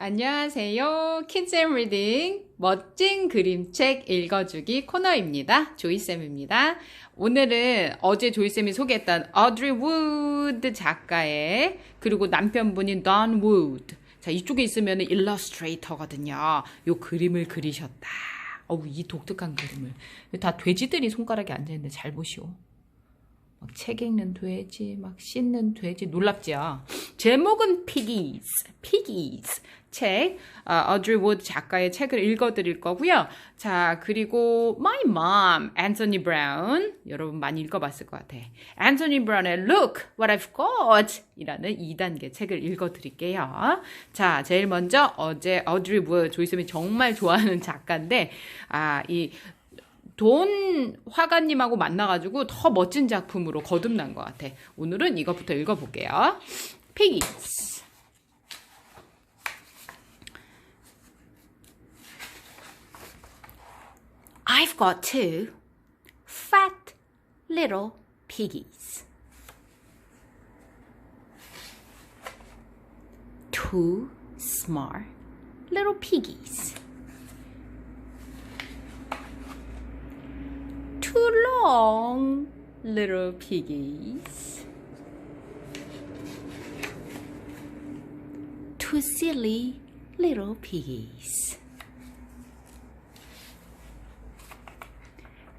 안녕하세요. 키즈앤 리딩 멋진 그림책 읽어주기 코너입니다. 조이쌤입니다. 오늘은 어제 조이쌤이 소개했던 어드리 우드 작가의 그리고 남편분인 던 우드 자 이쪽에 있으면 일러스트레이터거든요. 요 그림을 그리셨다. 어우 이 독특한 그림을 다 돼지들이 손가락에 앉아있는데 잘 보시오. 막 책 읽는 돼지, 막 씻는 돼지 놀랍죠. 제목은 Piggies, Piggies 책 어, 어드리 우드 작가의 책을 읽어드릴 거고요. 자 그리고 My Mom, 앤서니 브라운 여러분 많이 읽어봤을 것 같아. 앤서니 브라운의 Look What I've Got 이라는 2단계 책을 읽어드릴게요. 자 제일 먼저 어제 어드리 우드 조이쌤이 정말 좋아하는 작가인데 아 이 돈 화가님하고 만나가지고 더 멋진 작품으로 거듭난 것 같아. 오늘은 이것부터 읽어볼게요. Piggies. I've got two fat little piggies. Two smart little piggies. Long little piggies. Two silly little piggies.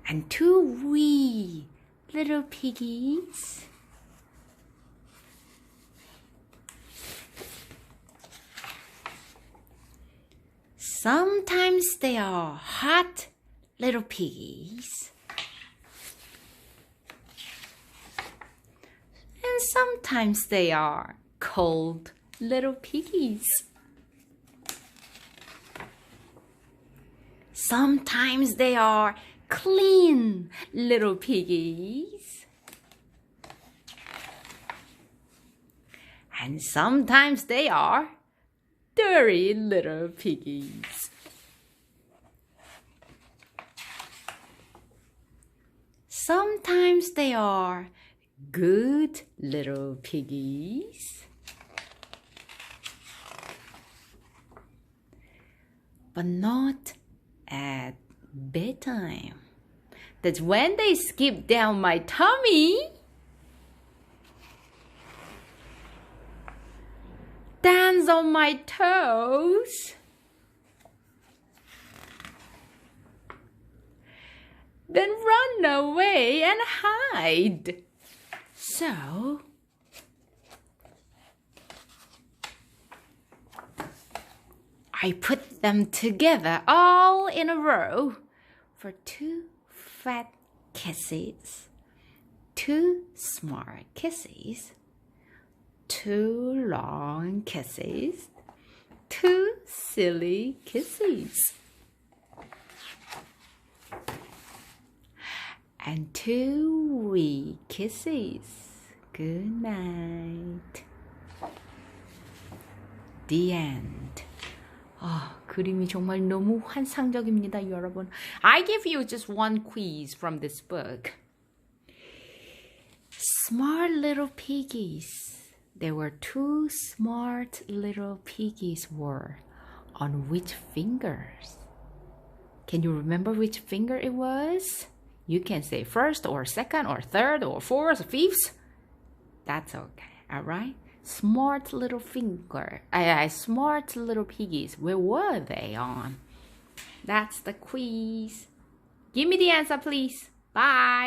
And two wee little piggies. Sometimes they are hot little piggies. Sometimes they are cold little piggies. Sometimes they are clean little piggies. And sometimes they are dirty little piggies. Sometimes they are good little piggies. But not at bedtime. That's when they skip down my tummy. Dance on my toes. Then run away and hide. So, I put them together all in a row for two fat kisses, two smart kisses, two long kisses, two silly kisses. and two wee kisses. Good night. The end. 아, 그림이 정말 너무 환상적입니다, 여러분. I give you just one quiz from this book. Smart little piggies. There were two smart little piggies were on which fingers? Can you remember which finger it was? You can say first or second or third or fourth or fifth. That's okay. All right. Smart little finger. Uh, smart little piggies. Where were they on? That's the quiz. Give me the answer, please. Bye.